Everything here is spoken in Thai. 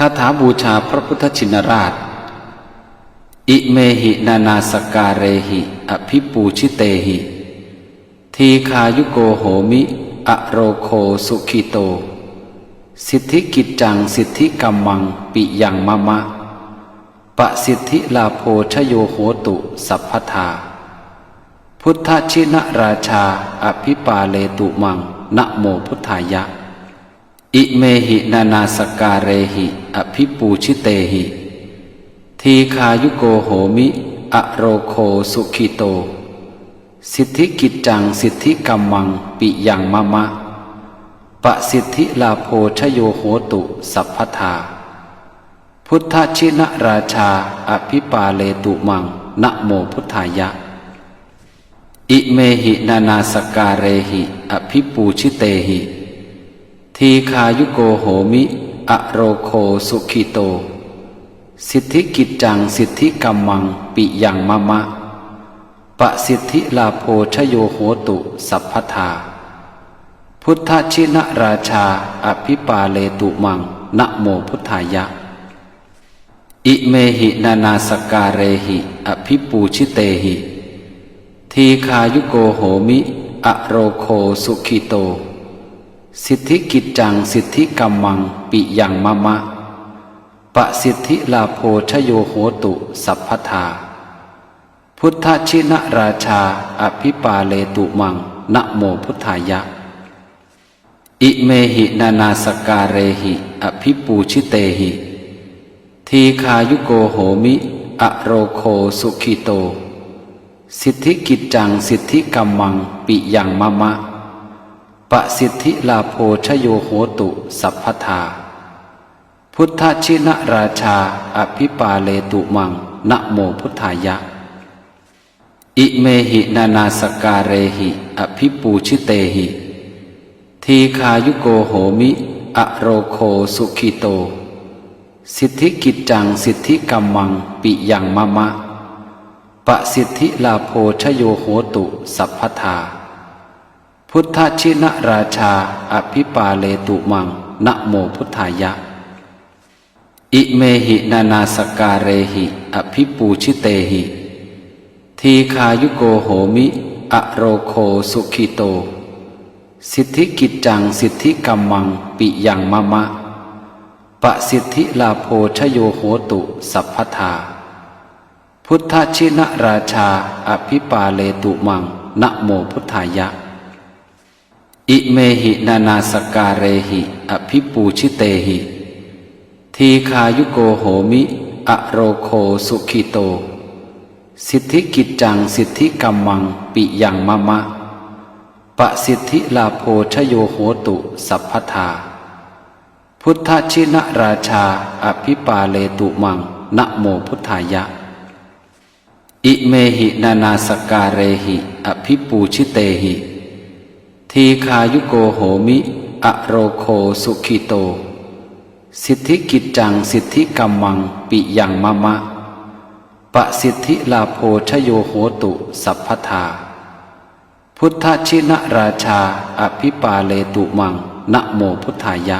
คาถาบูชาพระพุทธชินราช อิเมหินานาสการเรหิ อภิปูชิเตหิ ทีคายุโกโหมิ อโรโคสุขิโต สิทธิกิจจังสิทธิกัมมังปิยังมะมะ ปะสิทธิลาโพชโยโหตุสัพพทา พุทธชินราชา อภิปาเลตุมังนะโมพุทธายะ อิเมหินานาสการเรหิ อภิปูชิเตหิ ทีคายุโกโหมิ อโรโคสุขิโต สิทธิกิจจังสิทธิกัมมังปิยังมะมะ ปะสิทธิลาโพชโยโหตุสัพพทา พุทธชินราชาอภิปาเลตุมังนะโมพุทธายะ อิเมหินานาสการเรหิ อภิปูชิเตหิ ทีคายุโกโหมิ อโรโคสุขิโต สิทธิกิจจังสิทธิกัมมังปิยังมะมะ ปะสิทธิลาโพชโยโหตุสัพพทา พุทธชินราชาอภิปาเลตุมังนะโมพุทธายะ อิเมหินานาสการเรหิอภิปูชิเตหิ ทีคายุโกโหมิ อโรโคสุขิโต สิทธิกิจจังสิทธิกัมมังปิยังมะมะ ปะสิทธิลาโพชโยโหตุสัพพทา พุทธชินราชาอภิปาเลตุมังนะโมพุทธายะ อิเมหินานาสการเรหิอภิปูชิเตหิ ทีคายุโกโหมิอโรโคสุขิโต สิทธิกิจจังสิทธิกัมมังปิยังมะมะ ปะสิทธิลาโพชโยโหตุสัพพทา พุทธชินราชา อภิปาเลตุมังนะโมพุทธายะ อิเมหินานาสการเรหิ อภิปูชิเตหิ ทีคายุโกโหมิ อโรโคสุขิโต สิทธิกิจจังสิทธิกัมมังปิยังมะมะปะสิทธิลาโพชโยโหตุสัพพทา พุทธชินราชา อภิปาเลตุมัง นะโมพุทธายะ อิเมหินานาสการเรหิ อภิปูชิเตหิ ทีคายุโกโหมิ อโรโคสุขิโต สิทธิกิจจังสิทธิกัมมัง ปิยังมะมะ ปะสิทธิลาโพชโยโหตุสัพพทา พุทธชินราชา อภิปาเลตุมัง นะโมพุทธายะ อิเมหินานาสการเรหิอภิปูชิเตหิ ทีคายุโกโหมิอโรโคสุขิโต สิทธิกิจจังสิทธิกัมมังปิยังมะมะ ปะสิทธิลาโพชโยโหตุสัพพทา พุทธชินราชาอภิปาเลตุมังนะโมพุทธายะ อิเมหินานาสการเรหิอภิปูชิเตหิ ทีคายุโกโหมิ อโรโคสุขิโต สิทธิกิจจังสิทธิกัมมังปิยังมะมะ ปะสิทธิลาโพชโยโหตุสัพพทา พุทธชินราชา อภิปาเลตุมังนะโมพุทธายะ